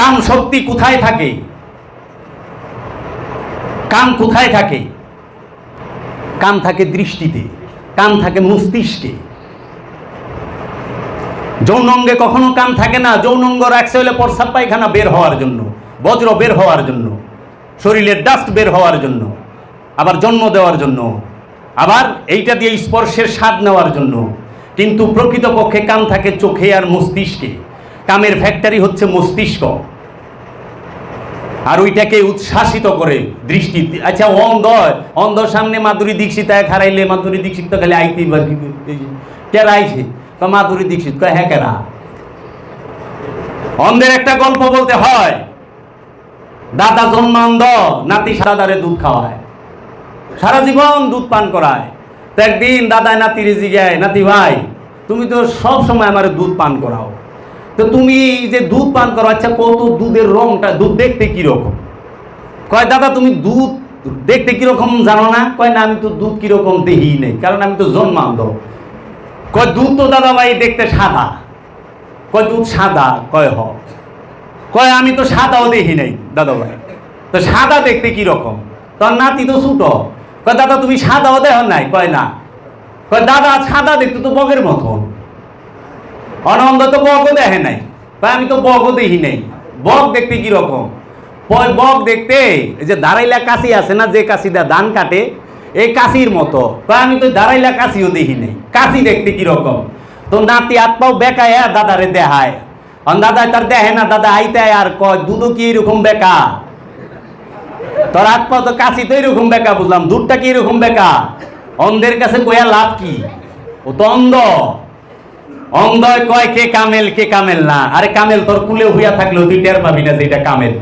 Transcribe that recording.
কাম শক্তি কোথায় থাকে? কাম কোথায় থাকে? কাম থাকে দৃষ্টিতে, কাম থাকে মস্তিষ্কে। যৌন অঙ্গে কখনো কাম থাকে না, যৌনঙ্গ রাখছে হলে প্রস্রাব পায়খানা বের হওয়ার জন্য, বজ্র বের হওয়ার জন্য, শরীরের ডাস্ট বের হওয়ার জন্য, আবার জন্ম দেওয়ার জন্য, আবার এইটা দিয়ে স্পর্শের স্বাদ নেওয়ার জন্য। কিন্তু প্রকৃতপক্ষে কাম থাকে চোখে আর মস্তিষ্কে। কামের ফ্যাক্টরি হচ্ছে মস্তিষ্ক। আর ওইটাকে উচ্ছ্বাসিত করে দৃষ্টি। আচ্ছা অন্ধ অন্ধ সামনে মাধুরী দীক্ষিত, এক হারাইলে মাধুরী দীক্ষিত, খালি আইতেই পারবি কেরা? আইছে তো মাধুরী দীক্ষিত, কয় হ্যাঁ কেরা? অন্ধের একটা গল্প বলতে হয়, দাদা জন্মান্ধ, নাতি দাদারে দুধ খাওয়ায়। সারা জীবন দুধ পান করায়। তো একদিন দাদা নাতি রেজি গায় নাতি ভাই, তুমি তো সব সময় আমার দুধ পান করাও। তো তুমি যে দুধ পান করো আচ্ছা কত দুধের রংটা, দুধ দেখতে কীরকম? কয়, দাদা, তুমি দুধ দেখতে কীরকম জানো না? কয়, না, আমি তো দুধ কীরকম দেহি নেই, কারণ আমি তো জন্মান্ধ কয়, দুধ তো দাদা ভাই দেখতে সাদা। কয়, দুধ সাদা? কয়, হ। কয়, আমি তো সাদাও দেখি নাই, দাদা ভাই। তো সাদা দেখতে কি রকম তোর নাতি তো ছুটো। কয়, দাদা, তুমি সাদাও দেহ নাই? কয়, না। কয়, দাদা, সাদা দেখতে তো বগের মতন। অনন্দ তো বগও দেখে নাই কয় আমি তো বগও দেখি নাই। বক দেখতে কি রকম? কয় বগ দেখতে যে দাঁড়াইলা কাশি আছে না, যে কাশিটা ধান কাটে, এই কাশির মতো। কয় আমি তো দাঁড়াইলা কাশিও দেখি নাই। কাশি দেখতে কি রকম? তো নাতি হাত পাও বেকায় দাদারে অন দাদা তার দেখে না, দাদা আইতে আর কয় দুধও কি এরকম বেকা? তোর হাত পা তো কাশি তো এরকম বেকা, বুঝলাম। দুধটা কি এরকম বেকা? অন্ধের কাছে কয়া লাভ কি? ও তো অন্ধ। অন্ধয় কয় কে কামেল কে কামেল না। আরে কামেল, তোর কুলে হইয়া থাকলেও তুই টের পাবি না যে এটা কামেল।